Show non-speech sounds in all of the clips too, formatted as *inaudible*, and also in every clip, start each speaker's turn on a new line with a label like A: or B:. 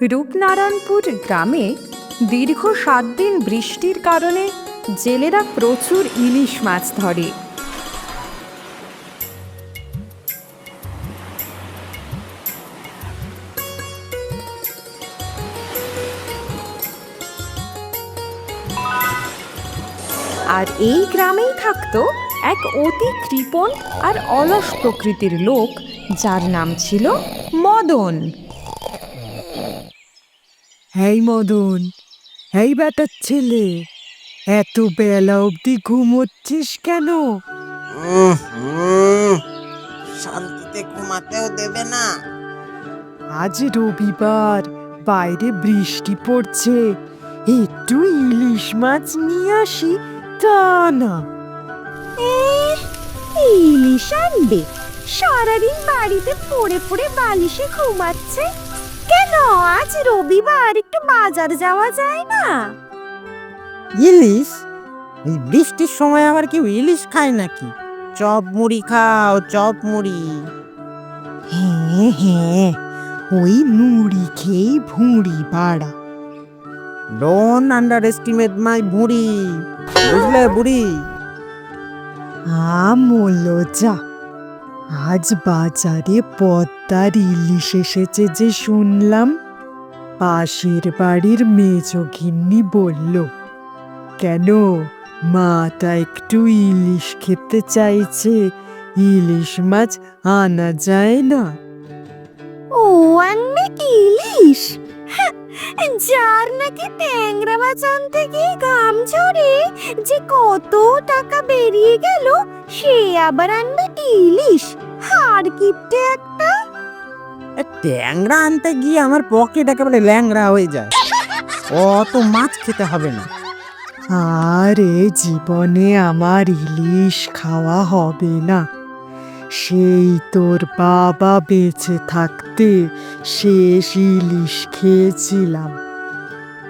A: রূপনারায়ণপুর গ্রামে দীর্ঘ সাত দিন বৃষ্টির কারণে জেলেরা প্রচুর ইলিশ মাছ ধরে। আর এই গ্রামেই থাকত এক অতি কৃপণ আর অলস প্রকৃতির লোক, যার নাম ছিল মদন।
B: হেই মদন হেই বেটার ছেলে এত বেলা অবধি ঘুমোচ্ছিস কেন?
C: উম, শান্তিতে ঘুমাতেও দেবে না।
B: আজ রবিবার বাইরে বৃষ্টি পড়ছে একটু ইলিশ মাছ নিয়ে আসি তা না।
D: ইলিশ আনবে সারাদিন বাড়িতে পড়ে পড়ে বালিশে ঘুমাচ্ছে। কেন? আজ রবিবার, একটু বাজার যাওয়া যায় না।
C: ইলিশ? এই বৃষ্টির সময় আবার কেউ ইলিশ খায় নাকি? চপ মুড়ি খাও, চপ মুড়ি।
B: হ্যাঁ হ্যাঁ ওই মুড়ি খেয়েই ভুঁড়ি বাড়া।
C: ডোন্ট আন্ডার এস্টিমেট মাই বুড়ি বুঝলে, বুড়ি?
B: আমলো যা আজ বাজারে পদ্মার ইলিশ এসেছে যে শুনলাম। পাশের বাড়ির মেজো গিন্নি বলল কেন? মাটা একটু ইলিশ খেতে চাইছে। ইলিশ মাছ আনা যায় না।
D: ও আনবে কি ইলিশ? হ্যাঁ, যার নাকি ট্যাংরা মাছ আনতে গিয়ে গাম ঝরে যে কত টাকা বেরিয়ে গেল সে আবার আনবে ইলিশ? হার কিপটে একটা?
C: ট্যাংরা আনতে গিয়ে আমার পকেট একেবারে ল্যাংরা হয়ে যায়। অত মাছ খেতে হবে না।
B: আরে জীবনে আমার ইলিশ খাওয়া হবে না। সেই তোর বাবা বেঁচে থাকতে শেষ ইলিশ খেয়েছিলাম।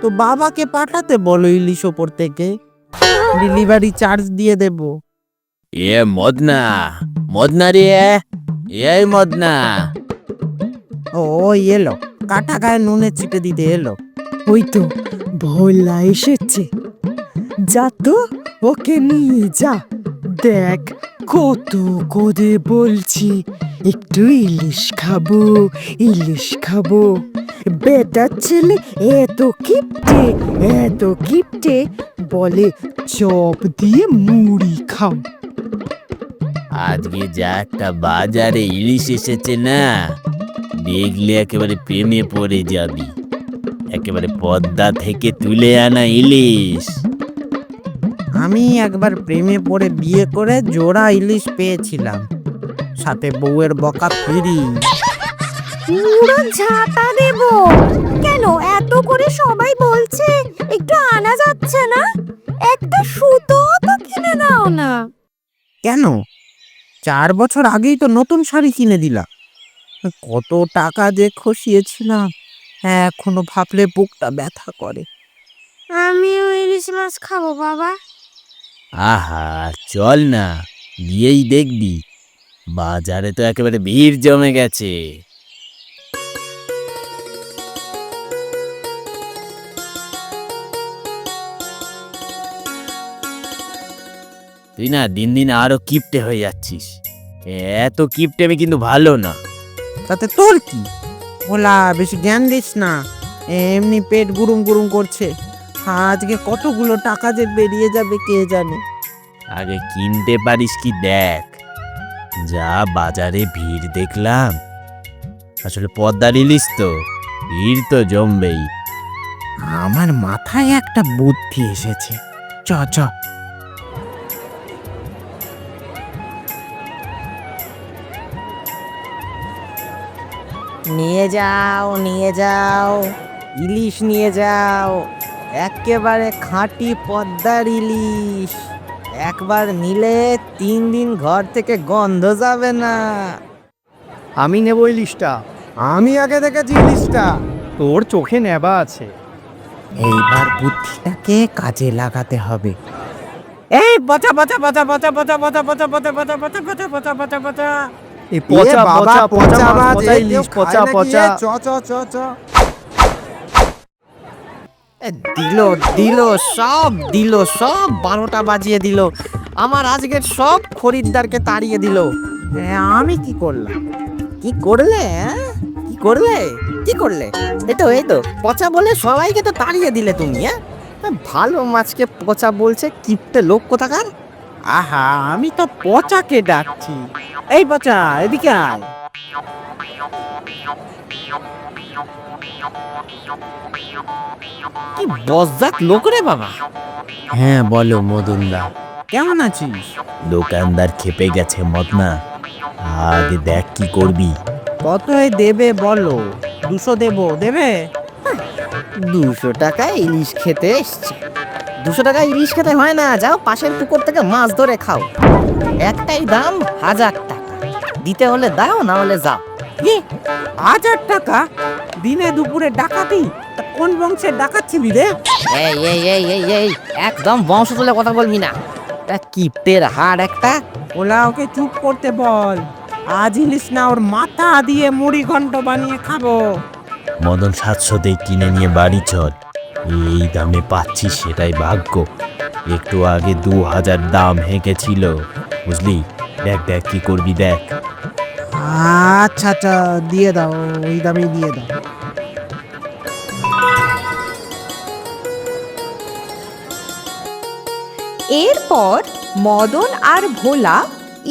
C: তো বাবাকে পাঠাতে বলো ইলিশ ওপর থেকে। *laughs* ডেলিভারি চার্জ দিয়ে দেব।
E: এ মদনা মদনা রে? এই মদনা।
C: ও এলো। কাটা গায়ে নুনের ছিটে দিতে এলো।
B: ওই তো, ভোলা এসেছে। যা তো, ওকে নিয়ে যা। দেখ, কত করে বলছি। একটু ইলিশ খাব ইলিশ খাব। বেটার ছেলে, এত কিপটে এত কিপটে। বলে, চপ দিয়ে মুড়ি খাও।
E: আজকে যা একটা বাজারে ইলিশ এসেছে না দেখলে একেবারে প্রেমে পড়ে যাবি। একেবারে পদ্মা থেকে তুলে আনা ইলিশ।
C: আমি একবার প্রেমে পড়ে বিয়ে করে জোড়া ইলিশ পেয়েছিলাম সাথে বউয়ের বকা ফিরি।
D: পুরো ঝাঁটা দেব। কেন এত করে সবাই বলছে একটু আনা যাচ্ছে না? একটা সুতো তো কিনে দাও না।
C: কেন? চার বছর আগেই তো নতুন শাড়ি কিনে দিলাম কত টাকা যে খসিয়েছিলাম এখনও ভাবলে বুকটা ব্যথা করে।
D: আমিও ইলিশ মাছ খাব বাবা।
E: আহা চল না গিয়েই দেখবি। বাজারে তো একেবারে ভিড় জমে গেছে। তুই না দিন দিন আরও কিপটে হয়ে যাচ্ছিস। এত কিপটে আমি কিন্তু ভালো না।
C: তাতে তোর কি? ওলা বেশি জ্ঞান দিস না। এমনি পেট গুরুম গুরুম করছে। আজকে কতগুলো টাকা যে বেরিয়ে যাবে কে জানে?
E: আগে কিনতে পারিস কি দেখ। যা বাজারে ভিড় দেখলাম। আসলে পদ্মার ইলিশ তো ভিড় তো জমবেই।
C: আমার মাথায় একটা বুদ্ধি এসেছে। চ চ নিয়ে যাও নিয়ে যাও ইলিশ নিয়ে যাও একেবারে খাঁটি পদ্মার ইলিশ একবার নিলে তিন দিন ঘর থেকে গন্ধ যাবে না
F: আমি নেব ইলিশটা
C: আমি আগে দেখেছি ইলিশটা
F: তোর চোখে নেবা আছে
C: এইবার বুদ্ধিটাকে কাজে লাগাতে হবে এই পচা পচা পচা পচা পচা পচা পচা পচা পচা পচা পচা পচা পচা পচা
F: এই পচা পচা পচা মাছ,
C: মাছ,
F: পচা ইলিশ পচা পচা।
C: চ চ চ চ। দিল দিল সব দিল সব বারোটা বাজিয়ে দিল। আমার আজকের সব খরিদ্দারকে তাড়িয়ে দিল। আমি কি করলাম? কি করলে? কি করলে? কি করলে? এই তো এই তো পচা বলে সবাইকে তো তাড়িয়ে দিলে তুমি হ্যাঁ ভালো মাছকে পচা বলছে কিপটে লোক কোথাকার?
G: আহা আমি তো পচাকে ডাকছি। এই পচা এদিকে আয়।
C: কি বজ্জাত লোক রে বাবা।
E: হ্যাঁ বলো মদনদা।
G: কেমন আছিস?
E: দোকানদার খেপে গেছে মদনা। আগে দেখ কি করবি।
G: কত দেবে বলো। দুশো দেবো দেবে?
C: দুশো টাকা ইলিশ খেতে এসছে। দুশো টাকা ইলিশ খেতে হয় না যাও পাশের পুকুর থেকে মাছ ধরে খাও। একটাই দাম হাজার টাকা। দিতে হলে দাও না হলে যাও।
G: কি? হাজার টাকা? দিনে দুপুরে ডাকাতি? তা কোন বংশের ডাকাচ্ছিলি রে?
C: এই এই এই এই এই একদম বংশ তুলে কথা বলবি না। তা কিপটের হাড় একটা।
G: ওলা ওকে চুপ করতে বল। আজ ইলিশ না ওর মাথা দিয়ে মুড়ি ঘন্ট বানিয়ে খাব।
E: মদন সাতশোতে কিনে নিয়ে বাড়ি চল। এই দামে পাচ্ছি সেটাই ভাগ্য। একটু আগে দু হাজার দাম হেঁকেছিল বুঝলি? দেখ দেখ কি করবি দেখ।
G: আচ্ছা আচ্ছা দিয়ে দাও ওই দামে দিয়ে দাও।
A: এরপর মদন আর ভোলা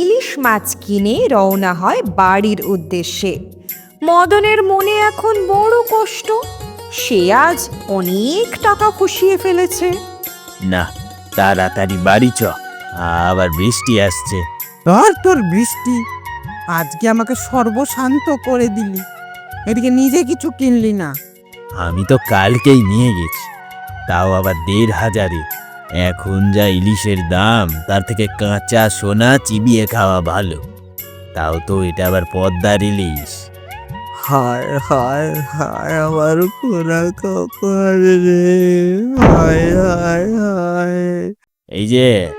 A: ইলিশ মাছ কিনে রওনা হয় বাড়ির উদ্দেশ্যে। মদনের মনে এখন বড় কষ্ট। সে আজ অনেক টাকা খুশিয়ে ফেলেছে।
E: না তাড়াতাড়ি বাড়ি চ আবার বৃষ্টি আসছে।
G: ধর তোর বৃষ্টি? আজকে আমাকে সর্বশান্ত করে দিলি। এদিকে নিজে কিছু কিনলি না।
E: আমি তো কালকেই নিয়ে গেছি। তাও আবার দেড় হাজারে। এখন যা ইলিশের দাম তার থেকে কাঁচা সোনা চিবিয়ে খাওয়া ভালো। তাও তো এটা আবার পদ্মার ইলিশ।
G: হায় হায় হায় আমার পোড়া কপাল রে। হায় হায় হায়।
E: এই যে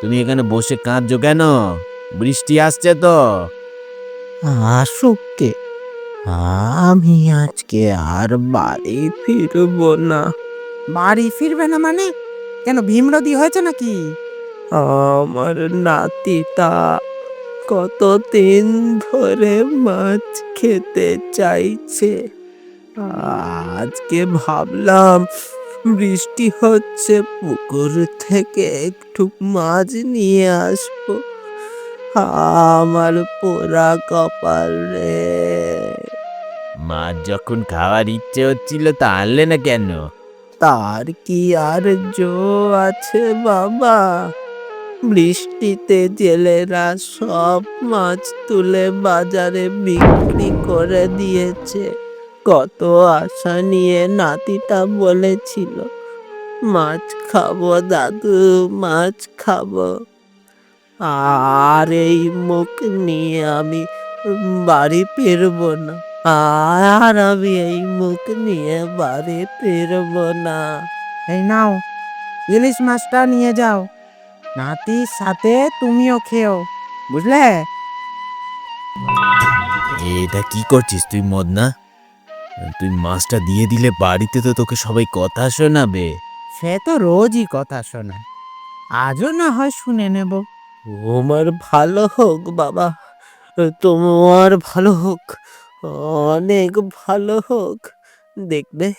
E: তুমি এখানে বসে কাঁদছো কেন? বৃষ্টি আসছে তো।
G: আসুককে আমি আজকে আর বাড়ি ফিরব না। বাড়ি ফিরবে না মানে? কেন ভীমরদি হয়েছে নাকি? আমার নাতিটা কতদিন ধরে মাছ খেতে চাইছে? আজকে ভাবলাম বৃষ্টি হচ্ছে পুকুর থেকে একটু মাছ নিয়ে আসব। আমার পোড়া কপাল রে।
E: মাছ যখন খাওয়ার ইচ্ছে হচ্ছিল তা আনলে না কেন?
G: তার কি আর জো আছে বাবা? বৃষ্টিতে জেলেরা সব মাছ তুলে বাজারে বিক্রি করে দিয়েছে। কত আশা নিয়ে নাতিটা বলেছিল, মাছ খাব দাদু, মাছ খাব। আর এই মুখ নিয়ে আমি বাড়ি ফিরবো না, আর আমি এই মুখ নিয়ে বাড়ি ফিরবো না। এই নাও, ইলিশ মাছটা নিয়ে যাও। নাতির সাথে তুমিও খেও বুঝলে?
E: এটা কি করছিস তুই মদনা? তুই মাছটা দিয়ে দিলে বাড়িতে তো তোকে সবাই কথা শোনাবে।
G: সে তো রোজই কথা শোনায়। আজও না হয় শুনে নেব। তোমার ভালো হোক বাবা। তোমার ভালো হোক অনেক ভালো হোক। দেখবে?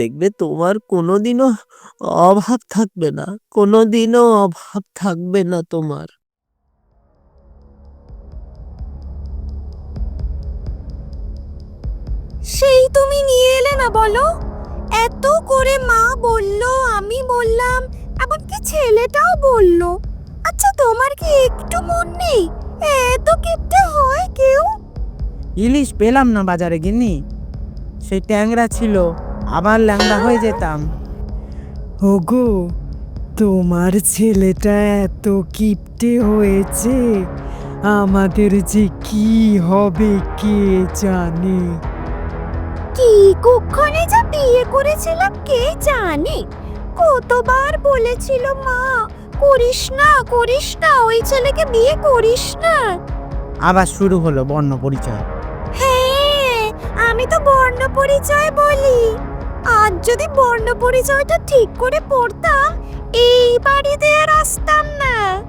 G: দেখবে তোমার কোনোদিনও অভাব থাকবে না কোনোদিনও অভাব থাকবে না তোমার।
D: সেই তুমি নিয়ে এলে না বলো? এত করে মা বলল আমি বললাম এমনকি ছেলেটাও বলল। আচ্ছা তোমার কি একটু মন নেই? এত কিপটে হয় কেউ?
G: ইলিশ পেলাম না বাজারে গিনি সেই ট্যাংরা ছিল। আবার ল্যাংড়া হয়ে যেতাম। ওগো তোমার ছেলেটা এত কিপটে হয়েছে। আমাদের যে কি হবে কে জানে।
D: কি কুক্ষণে যে বিয়ে করেছিলাম কে জানে? কতবার বলেছিল মা করিস না করিস না ওই ছেলেকে বিয়ে করিস না।
G: আবার শুরু হলো বর্ণ পরিচয়।
D: হ্যাঁ আমি তো বর্ণ পরিচয় বলি। আজ যদি বর্ণ পরিচয়টা ঠিক করে পড়তাম এই বাড়িতে আর আসতাম না।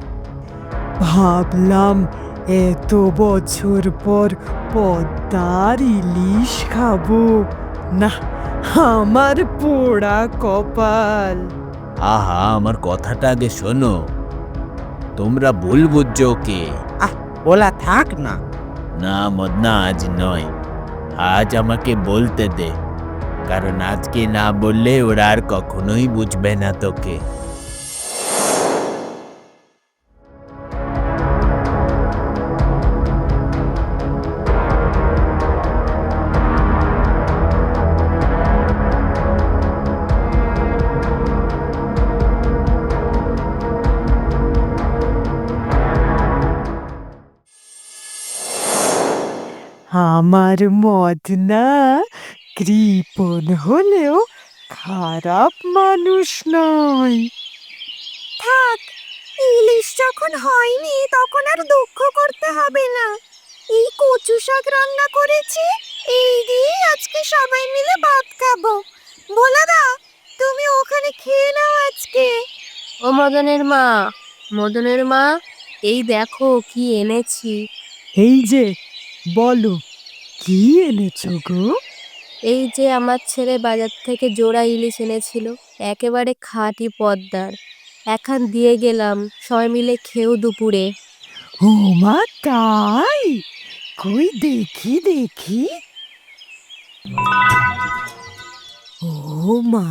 B: ভাবলাম এত বছর পর পদ্মার ইলিশ খাব। না আমার পোড়া কপাল।
E: আহা আমার কথাটা আগে শোনো। তোমরা ভুল বুঝছ ওকে।
G: বলা থাক না।
E: না মদনা আজ নয়। আজ আমাকে বলতে দে। কারণ আজকে না বললে ওরা আর কখনোই বুঝবে না তোকে।
B: আমার মদ না কৃপণ হলেও খারাপ মানুষ নয়।
D: থাক ইলিশ যখন হয়নি তখন আর দুঃখ করতে হবে না। এই কচু শাক রান্না করেছি এই দিয়ে আজকে সবাই মিলে ভাত খাব। ভোলাদা তুমি ওখানে খেয়ে নাও আজকে।
H: ও মদনের মা মদনের মা এই দেখো কি এনেছি।
B: এই যে বলো কি এনেছো গো?
H: এই যে আমার ছেলে বাজার থেকে জোড়া ইলিশ এনেছিল একেবারে খাঁটি পদ্মার। এখান দিয়ে গেলাম সবাই মিলে খেয়েও দুপুরে।
B: ও মা তাই? কই দেখি দেখি। ও মা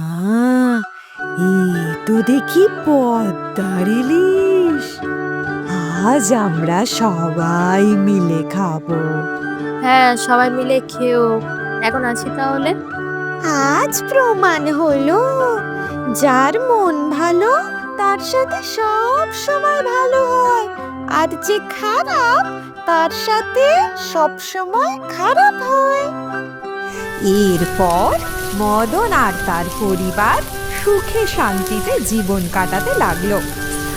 B: এই তো দেখি পদ্মার ইলিশ। আজ আমরা সবাই মিলে খাব।
H: হ্যাঁ সবাই মিলে খেয়েও এখন আছি তাহলে?
D: আজ প্রমাণ হলো, যার মন ভালো, তার সাথে সব সময় ভালো হয়। আর যে খারাপ, তার সাথে সব সময় খারাপ হয়।
A: এরপর মদন আর তার পরিবার সুখে শান্তিতে জীবন কাটাতে লাগল।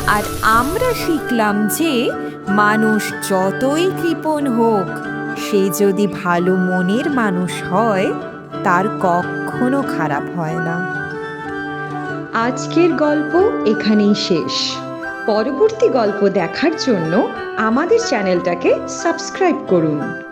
A: আর আমরা শিখলাম যে, মানুষ যতই কৃপণ হোক সে যদি ভালো মনের মানুষ হয়, তার কখনো খারাপ হয় না।
I: আজকের গল্প এখানেই শেষ। পরবর্তী গল্প দেখার জন্য আমাদের চ্যানেলটাকে সাবস্ক্রাইব করুন।